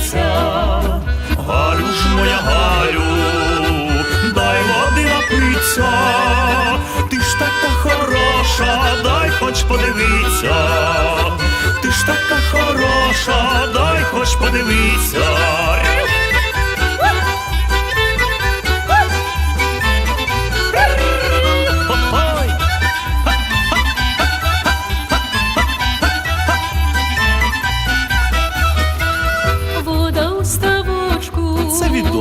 серця, Галю ж моя Галю, дай води напиться, ти ж така хороша, дай хоч подивиться, ти ж така хороша, дай хоч подивися.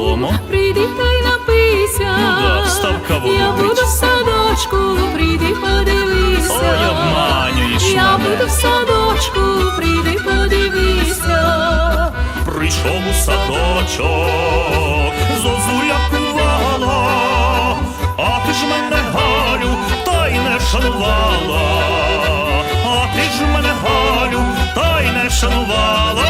Відомо. Прийди та й напийся. Ну вставка воду Я пить. буду в садочку, прийди подивися. Ой, обманюєш Я мене. буду в садочку, прийди подивися. Прийшов у садочок, зозуля кувала, а ти ж мене Галю, та й не шанувала, а ти ж мене Галю, та й не шанувала.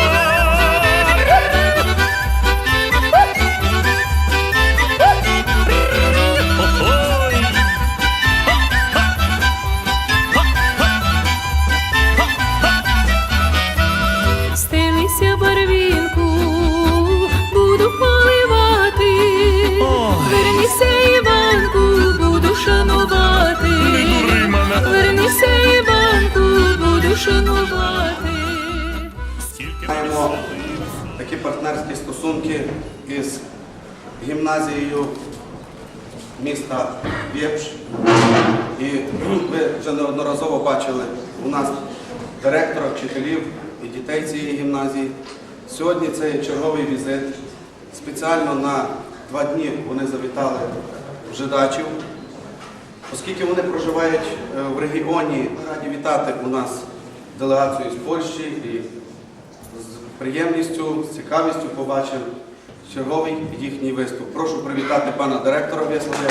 Такі партнерські стосунки із гімназією міста Вєпш. І ви вже неодноразово бачили у нас директора, вчителів і дітей цієї гімназії. Сьогодні це черговий візит. Спеціально на два дні вони завітали в Жидачів. Оскільки вони проживають е, в регіоні, раді вітати у нас делегацію з Польщі і приємністю, з цікавістю побачив черговий їхній виступ. Прошу привітати пана директора В'яславя.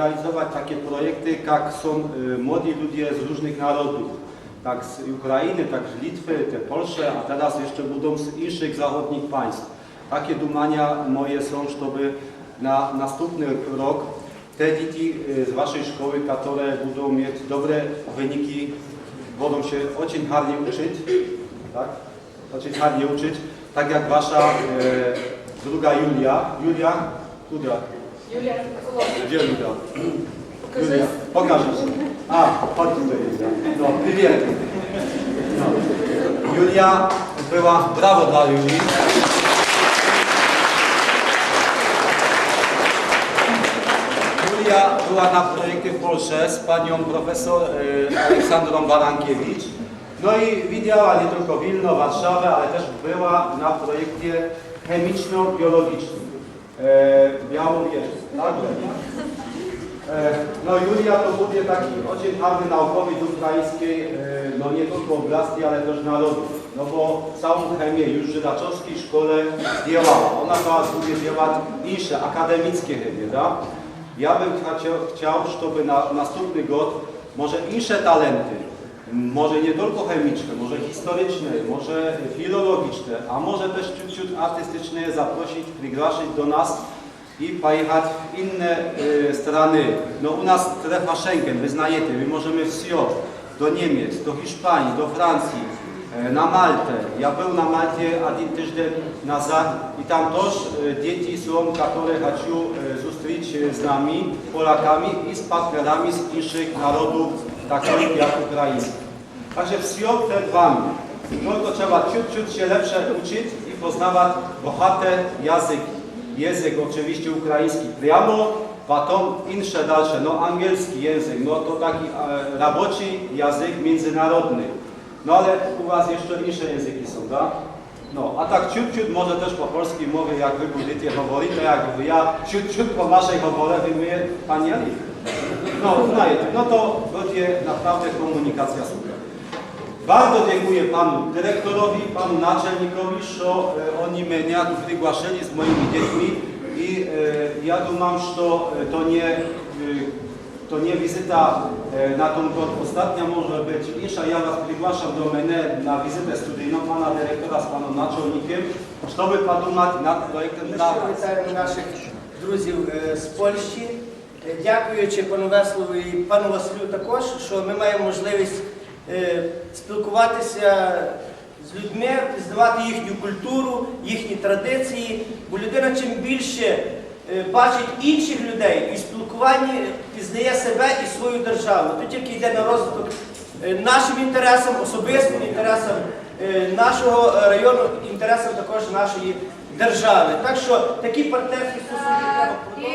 realizować takie projekty, jak są y, młodzi ludzie z różnych narodów. Tak z Ukrainy, tak z Litwy, te Polsze, a teraz jeszcze będą z innych zachodnich państw. Takie dumania moje są, żeby na następny rok te dzieci y, z waszej szkoły, które będą mieć dobre wyniki, wodą się ocień harnie uczyć, tak? Ocień harnie uczyć, tak jak wasza e, druga Julia. Julia? Kudra. Julia. Gdzie Julia? Julia, pokażesz. A, chodź tutaj Julia. No, wywielki. No. Julia była, brawo dla Julii. Julia była na projekty w Polsce z panią profesor e, Aleksandrą Barankiewicz. No i widziała nie tylko Wilno, Warszawę, ale też była na projekcie chemiczno-biologicznym. E, białą jest, także. E, no Julia to mówię taki ocień naukowiec ukraińskiej, e, no nie tylko oblasti, ale też narodów no bo całą chemię już w żydaczowskiej szkole zdjęła. Ona miała drugie zdjęła inne, akademickie chemie, tak? Ja bym chciał, żeby na następny gод może inne talenty, może nie tylko chemiczne, może historyczne, może filologiczne, a może też ciut artystyczne zaprosić, przygraszyć do nas i pojechać w inne e, strony. No u nas strefa Schengen, wy znajecie, my możemy w do Niemiec, do Hiszpanii, do Francji, na Maltę. Ja był na Malcie jeden tydzień nazad i tam też e, dzieci są, które chcą e, zустріч z nami, Polakami i z partnerami z innych narodów, takich jak ukraiński. Także wsio przed wami. Tylko trzeba ciut-ciut się lepsze uczyć i poznawać bohate języki. Język oczywiście ukraiński priamo, potem inne dalsze, no angielski język, no to taki e, roboczy język międzynarodny. No ale u Was jeszcze niższe języki są, da? No, a tak ciut, ciut może też po polskiej mowie, jak Wy będziecie mówili, to jak ja ciut, ciut po naszej chowole wyjmuję Pani Alif. No, uznaję, no to będzie naprawdę komunikacja super. Bardzo dziękuję Panu dyrektorowi, Panu naczelnikowi, że oni mnie wygłaszali z moimi dziećmi i e, ja dumam, że to e, nie e, to nie wizyta e, na tą gод ostatnia może być insza. Ja was przygłaszam do mnie na wizytę studyjną pana dyrektora z panem naczelnikiem, żeby podumać nad projektem Ми ще вітаємо наших друзів е, з Польщі. Е, Дякуючи пану Веслову і пану Василю також, що ми маємо можливість е, спілкуватися з людьми, пізнавати їхню культуру, їхні традиції, бо людина чим більше бачить інших людей і в спілкуванні пізнає себе і свою державу. То тільки йде на розвиток е, нашим інтересам, особистим інтересам е, нашого е, району, інтересам також нашої держави. Так що такі партнерські стосунки треба продовжувати.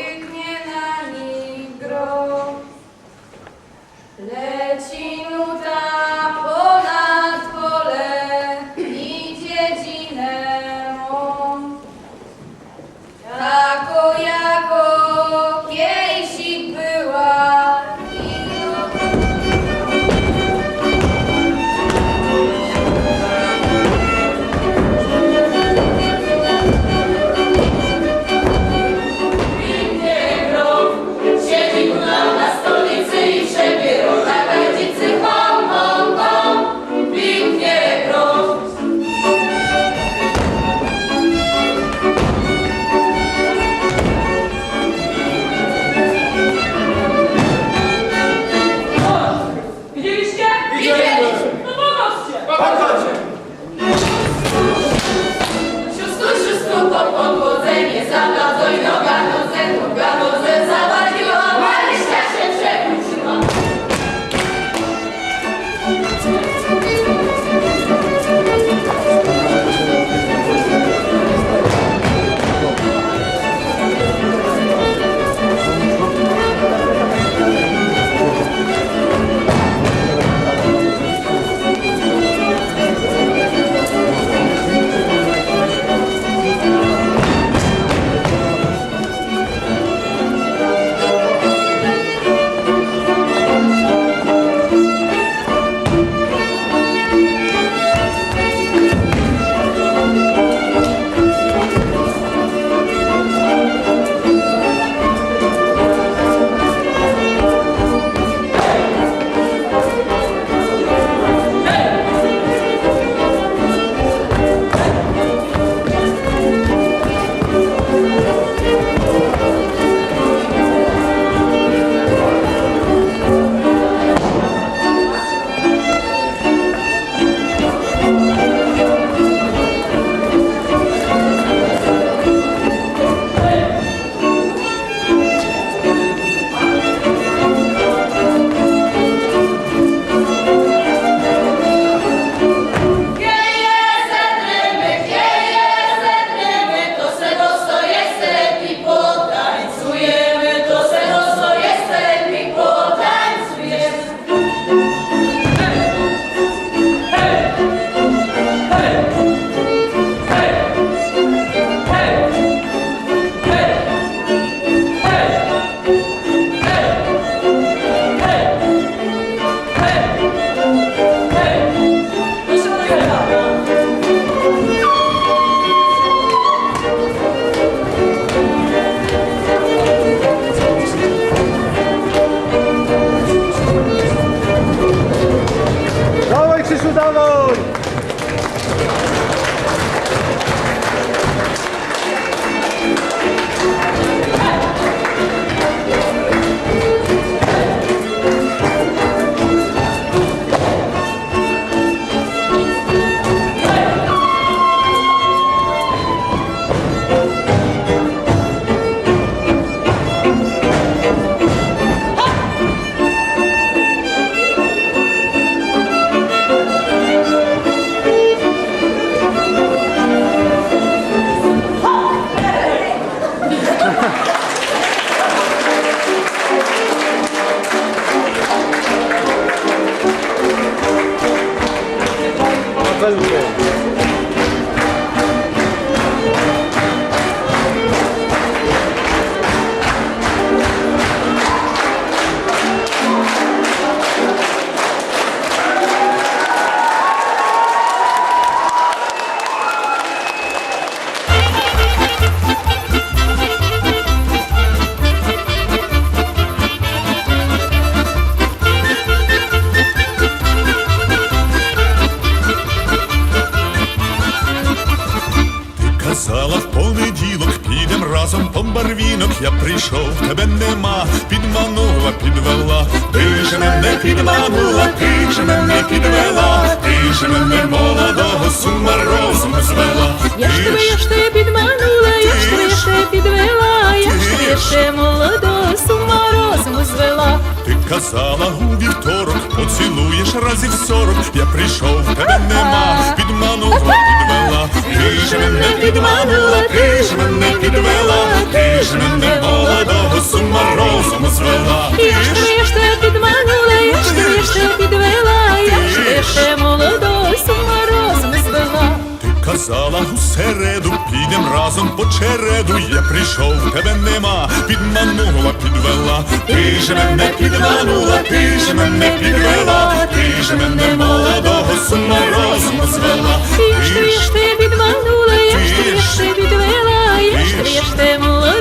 Разом по барвінок я прийшов, тебе нема, підманула, підвела, ти ж мене підманула, ти ж мене підвела, ти ж мене молодого сума розум звела. Я ж Ти тебе, ж я ж тебе підманула, я ж тебе, я ж тебе підвела, я ж тебе ще молодого з ума розуму звела. Ти казала у вівторок, поцілуєш разів сорок. Я прийшов, тебе нема, підманула, підвела. Ти ж мене підманула, ти ж мене підвела, ти ж мене молодого сума розуму звела. Я ж тебе, я ж тебе підманула, я ж тебе, я ж тебе підвела, я ж тебе ще молодого з ума розуму звела. Ти казала у середу, підем разом по череду. Я прийшов, тебе нема, підманула, підвела. Ти ж мене підманула, ти ж мене підвела, ти ж мене молодого сума розуму звела. Я ж ти, я ж ти підманула, я ж ти, я ж ти підвела, я ж ти, я ж ти молодого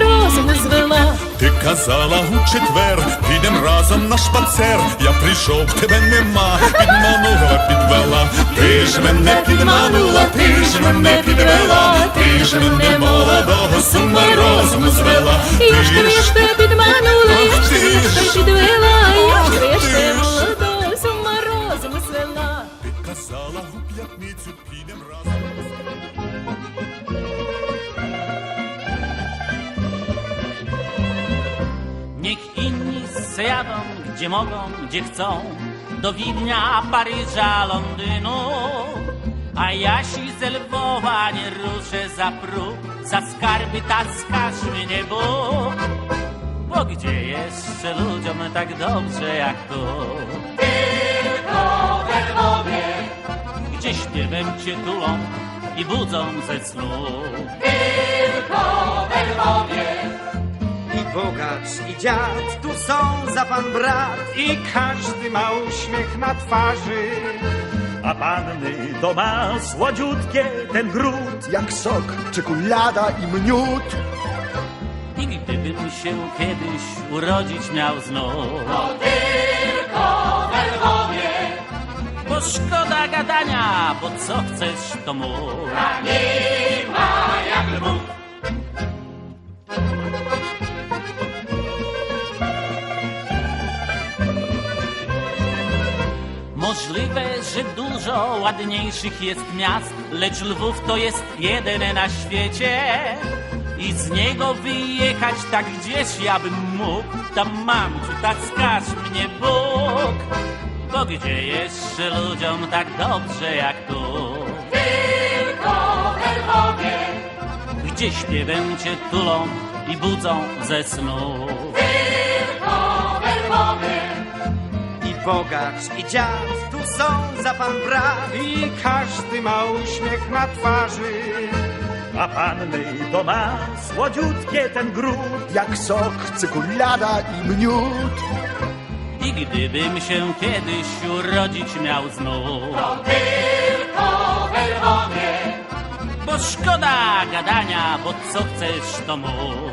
розуму звела. Ти казала у четвер, підем разом на шпацер. Я прийшов, тебе нема, підманула, підвела. Ти ж мене підманула, ти ж мене підвела, ти ж мене молодого сума розуму звела. Ти ж gdzie mogą, gdzie chcą, do Widnia, Paryża, Londynu. A ja si z Lwowa nie ruszę za próg, za skarby taskasz mnie Bóg. Bo gdzie jeszcze ludziom tak dobrze jak tu? Tylko we Lwowie, gdzie śpiewem cię tulą i budzą ze snu. I bogacz, i dziad, tu są za pan brat. i każdy ma uśmiech na twarzy. A panny to ma słodziutkie ten gród. jak sok, czekolada i mniód. I gdybym się kiedyś urodzić miał znów To tylko we Lwowie Bo szkoda gadania, bo co chcesz to mów A nie ma jak lwów Możliwe, że dużo ładniejszych jest miast, lecz Lwów to jest jeden na świecie. I z niego wyjechać tak gdzieś ja bym mógł, tam mamciu, tak skaż mnie Bóg. Bo gdzie jeszcze ludziom tak dobrze jak tu? Tylko we Lwowie, gdzie śpiewem cię tulą i budzą ze snu. I bogacz, i dziad, tu są za pan brat. I każdy ma uśmiech na twarzy. A panny to ma słodziutkie ten gród. Jak sok, czekolada i mniód. I gdybym się kiedyś urodzić miał znów To tylko we Lwowie Bo szkoda gadania, bo co chcesz to mów